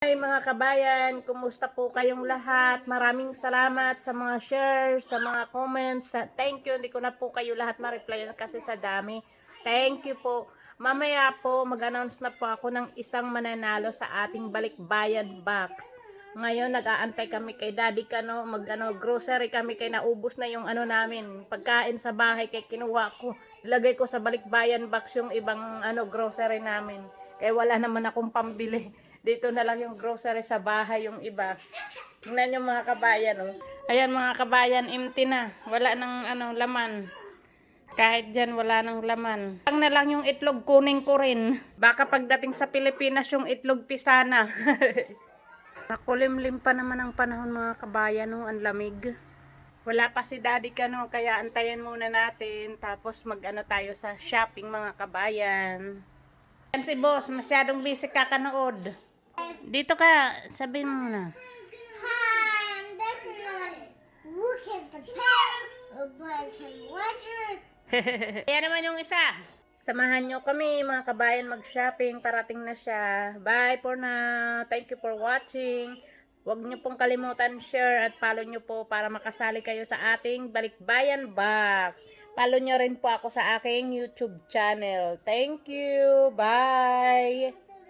Hi mga kabayan, kumusta po kayong lahat? Maraming salamat sa mga shares, sa mga comments. Sa- Thank you, hindi ko na po kayo lahat ma-reply kasi sa dami. Thank you po. Mamaya po, mag-announce na po ako ng isang mananalo sa ating balikbayan box. Ngayon, nag-aantay kami kay Daddy Kano, mag ano, grocery kami kay naubos na yung ano namin, pagkain sa bahay kay kinuha ko. Ilagay ko sa balikbayan box yung ibang ano grocery namin. Kaya wala naman akong pambili. Dito na lang yung grocery sa bahay yung iba. Tingnan yung mga kabayan, oh. Ayan mga kabayan, empty na. Wala nang ano, laman. Kahit dyan, wala nang laman. Lang na lang yung itlog, kunin ko rin. Baka pagdating sa Pilipinas, yung itlog pisana. Makulimlim pa naman ang panahon mga kabayan, oh. Ang lamig. Wala pa si daddy ka, no? Kaya antayin muna natin. Tapos mag-ano tayo sa shopping mga kabayan. Yan si boss, masyadong busy kakanood. Dito ka, sabihin mo muna. Hi, I'm Dixon Norris. Look at the pet. But. Ayan naman yung isa. Samahan nyo kami mga kabayan mag-shopping. Parating na siya. Bye for now. Thank you for watching. Huwag nyo pong kalimutan share at follow nyo po para makasali kayo sa ating Balikbayan Box. Follow nyo rin po ako sa aking YouTube channel. Thank you. Bye.